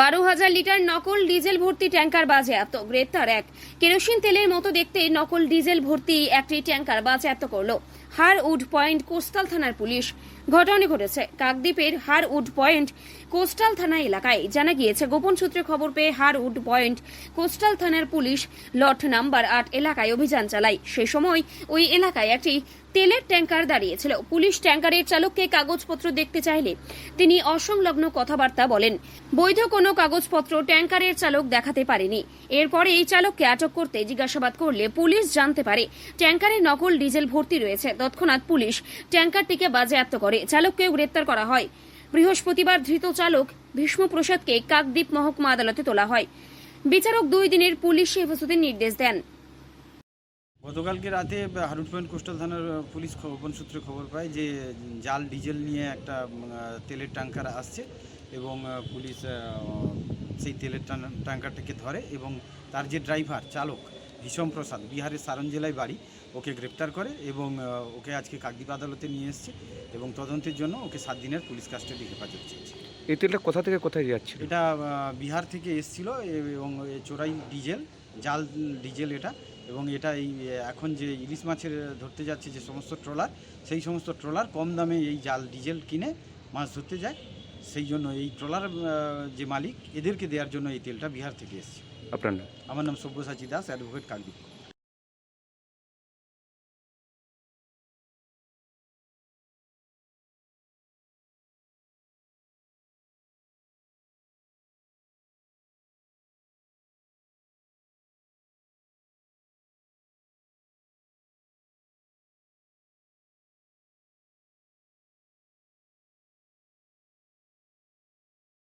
বারো হাজার লিটার নকল ডিজেল ভর্তি ট্যাঙ্কার বাজেয়াপ্ত। গ্রেপ্তার এক। কেরোসিন তেলের মতো দেখতে নকল ডিজেল ভর্তি একটি ট্যাঙ্কার বাজেয়াপ্ত করল। হারউড পয়েন্ট কোস্টাল থানার পুলিশ। ঘটনা ঘটেছে কাকদ্বীপের হারউড পয়েন্ট কোস্টাল থানা এলাকায়। জানা গিয়েছে, গোপন সূত্রে খবর পেয়ে হারউড পয়েন্ট কোস্টাল থানার পুলিশ লট নাম্বার আট এলাকায় অভিযান চালায়। সে সময় ওই এলাকায় একটি তেলের ট্যাঙ্কার দাঁড়িয়েছিল। পুলিশ ট্যাঙ্কারের চালককে কাগজপত্র দেখতে চাইলে তিনি অসংলগ্ন কথাবার্তা বলেন। বৈধ কোনো কাগজপত্র ট্যাঙ্কারের চালক দেখাতে পারেনি। এরপরে এই চালককে আটক করতে জিজ্ঞাসাবাদ করলে পুলিশ জানতে পারে ট্যাঙ্কারে নকল ডিজেল ভর্তি রয়েছে। তৎক্ষণাৎ পুলিশ ট্যাঙ্কারটিকে বাজেয়াপ্ত করে চালককেও গ্রেপ্তার করা হয়। বৃহস্পতিবার ধৃত চালক ভীষ্মপ্রসাদকে কাকদ্বীপ মহকুমা আদালতে তোলা হয়। বিচারক দুই দিনের পুলিশ হেফাজতের নির্দেশ দেন। গতকালকে রাতে হারুট পয়েন্ট কোস্টাল থানার পুলিশ গোপন সূত্রে খবর পায় যে জাল ডিজেল নিয়ে একটা তেলের ট্যাঙ্কার আসছে এবং পুলিশ সেই তেলের ট্যাঙ্কারটাকে ধরে এবং তার যে ড্রাইভার চালক ভীষম প্রসাদ বিহারের সারন জেলায় বাড়ি ওকে গ্রেপ্তার করে এবং ওকে আজকে কাকদ্বীপ আদালতে নিয়ে এসছে এবং তদন্তের জন্য ওকে সাত দিনের পুলিশ কাস্টাডি হেফাজত চেয়েছে। এই তেলটা কোথা থেকে কোথায় যাচ্ছিল? এটা বিহার থেকে এসছিল এবং চোরাই ডিজেল জাল ডিজেল এটা এবং এটা এই এখন যে ইলিশ মাছের ধরতে যাচ্ছে যে সমস্ত ট্রলার সেই সমস্ত ট্রলার কম দামে এই জাল ডিজেল কিনে মাছ ধরতে যায়। সেই জন্য এই ট্রলার যে মালিক এদেরকে দেওয়ার জন্য এই তেলটা বিহার থেকে এসছে। আপনার নাম? আমার নাম সব্যসাচী দাস অ্যাডভোকেট কাকদ্বীপ।